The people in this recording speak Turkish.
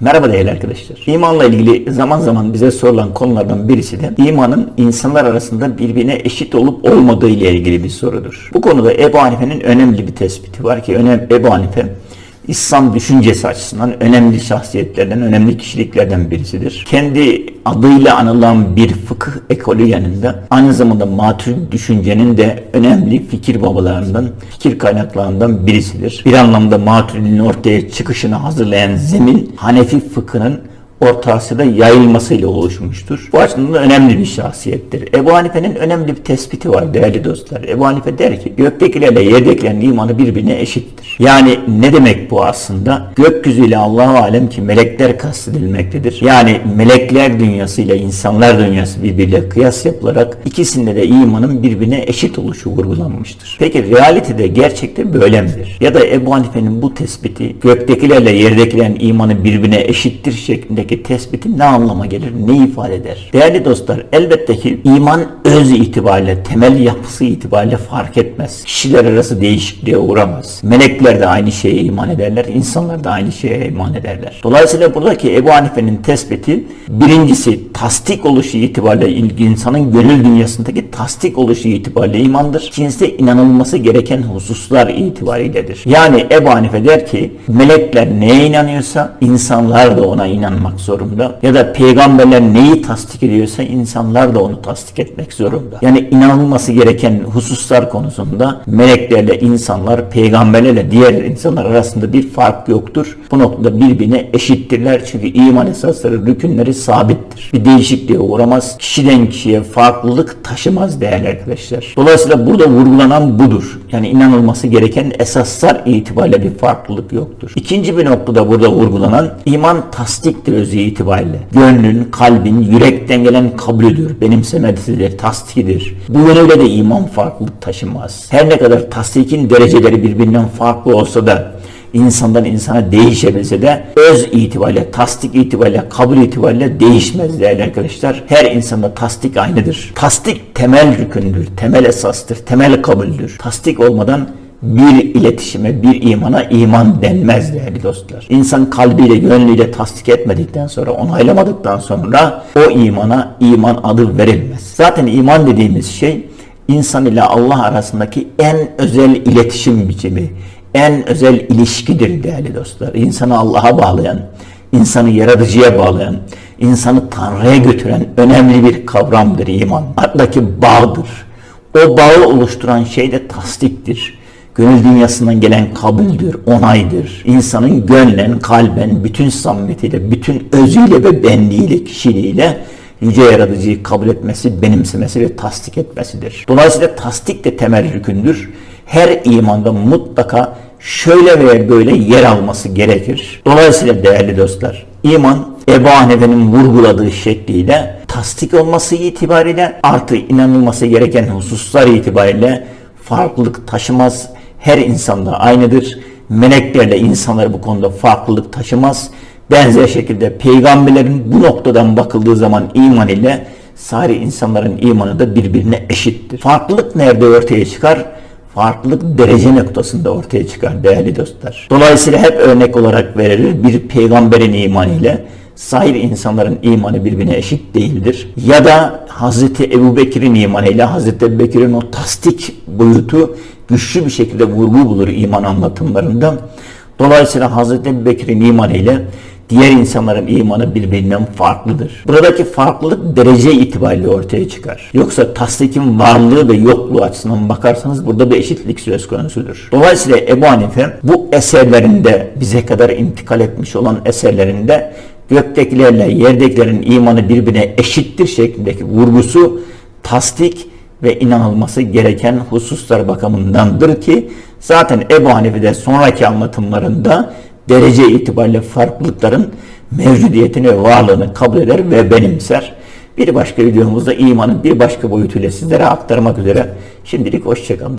Merhaba değerli arkadaşlar. İmanla ilgili zaman zaman bize sorulan konulardan birisi de imanın insanlar arasında birbirine eşit olup olmadığı ile ilgili bir sorudur. Bu konuda Ebu Hanife'nin önemli bir tespiti var ki önem Ebu Hanife İslam düşüncesi açısından önemli şahsiyetlerden, önemli kişiliklerden birisidir. Kendi adıyla anılan bir fıkıh ekolü yanında aynı zamanda maturidi düşüncenin de önemli fikir babalarından, fikir kaynaklarından birisidir. Bir anlamda maturidinin ortaya çıkışını hazırlayan zemin Hanefi fıkhının Orta Asya'da yayılmasıyla oluşmuştur. Bu açıdan da önemli bir şahsiyettir. Ebu Hanife'nin önemli bir tespiti var değerli dostlar. Ebu Hanife der ki göktekilerle yerdekilerin imanı birbirine eşittir. Yani ne demek bu aslında? Gökyüzüyle Allahu alem ki melekler kastedilmektedir. Yani melekler dünyası ile insanlar dünyası birbiriyle kıyas yapılarak ikisinde de imanın birbirine eşit oluşu vurgulanmıştır. Peki realitede gerçekte böyle midir? Ya da Ebu Hanife'nin bu tespiti göktekilerle yerdekilerin imanı birbirine eşittir şeklindeki tespiti ne anlama gelir, ne ifade eder? Değerli dostlar, elbette ki iman öz itibariyle, temel yapısı itibariyle fark etmez. Kişiler arası değişikliğe uğramaz. Melekler de aynı şeye iman ederler, insanlar da aynı şeye iman ederler. Dolayısıyla buradaki Ebu Hanife'nin tespiti birincisi tasdik oluşu itibariyle ilgi insanın gönül dünyasındaki tasdik oluşu itibariyle imandır. İkincisi inanılması gereken hususlar itibariyledir. Yani Ebu Hanife der ki melekler neye inanıyorsa insanlar da ona inanmak zorunda. Ya da peygamberler neyi tasdik ediyorsa insanlar da onu tasdik etmek zorunda. Yani inanılması gereken hususlar konusunda meleklerle insanlar, peygamberlerle diğer insanlar arasında bir fark yoktur. Bu noktada birbirine eşittirler. Çünkü iman esasları, rükünleri sabittir. Bir değişikliğe uğramaz. Kişiden kişiye farklılık taşımaz değerli arkadaşlar. Dolayısıyla burada vurgulanan budur. Yani inanılması gereken esaslar itibariyle bir farklılık yoktur. İkinci bir noktada burada vurgulanan iman tasdiktir özü itibariyle. Gönlün, kalbin, yürekten gelen kabulüdür, benimsemesidir, tasdikidir. Bu yönüyle de iman farklılık taşımaz. Her ne kadar tasdikin dereceleri birbirinden farklı olsa da insandan insana değişebilse de öz itibariyle, tasdik itibariyle, kabul itibariyle değişmez değerli arkadaşlar. Her insanda tasdik aynıdır. Tasdik temel rükündür, temel esastır, temel kabuldür. Tasdik olmadan bir iletişime, bir imana iman denmez değerli dostlar. İnsan kalbiyle, gönlüyle tasdik etmedikten sonra, onaylamadıktan sonra o imana iman adı verilmez. Zaten iman dediğimiz şey insan ile Allah arasındaki en özel iletişim biçimi, en özel ilişkidir değerli dostlar. İnsanı Allah'a bağlayan, insanı yaratıcıya bağlayan, insanı Tanrı'ya götüren önemli bir kavramdır iman. Aradaki bağdır. O bağı oluşturan şey de tasdiktir. Gönül dünyasından gelen kabuldür, onaydır. İnsanın gönlen, kalben, bütün samimiyetiyle, bütün özüyle ve benliğiyle, kişiliğiyle yüce yaratıcıyı kabul etmesi, benimsemesi ve tasdik etmesidir. Dolayısıyla tasdik de temel rükündür. Her imanda mutlaka şöyle veya böyle yer alması gerekir. Dolayısıyla değerli dostlar, iman Ebu Hanife'nin vurguladığı şekliyle tasdik olması itibariyle artı inanılması gereken hususlar itibariyle farklılık taşımaz. Her insanda aynıdır. Meleklerle insanlar bu konuda farklılık taşımaz. Benzer şekilde peygamberlerin bu noktadan bakıldığı zaman iman ile sari insanların imanı da birbirine eşittir. Farklılık nerede ortaya çıkar? Farklılık derece noktasında ortaya çıkar değerli dostlar. Dolayısıyla hep örnek olarak verilir bir peygamberin imanı ile sair insanların imanı birbirine eşit değildir. Ya da Hazreti Ebu Bekir'in imanı ile Hazreti Ebu Bekir'in o tasdik boyutu güçlü bir şekilde vurgu bulur iman anlatımlarında. Dolayısıyla Ebu Bekir'in imanı ile diğer insanların imanı birbirinden farklıdır. Buradaki farklılık derece itibariyle ortaya çıkar. Yoksa tasdikin varlığı ve yokluğu açısından bakarsanız burada bir eşitlik söz konusudur. Dolayısıyla Ebu Hanife bu eserlerinde bize kadar intikal etmiş olan eserlerinde göktekilerle yerdekilerin imanı birbirine eşittir şeklindeki vurgusu tasdik ve inanılması gereken hususlar bakımındandır ki zaten Ebu Hanife'de sonraki anlatımlarında derece itibariyle farklılıkların mevcudiyetini ve varlığını kabul eder ve benimser. Bir başka videomuzda imanın bir başka boyutuyla sizlere aktarmak üzere. Şimdilik hoşçakalın.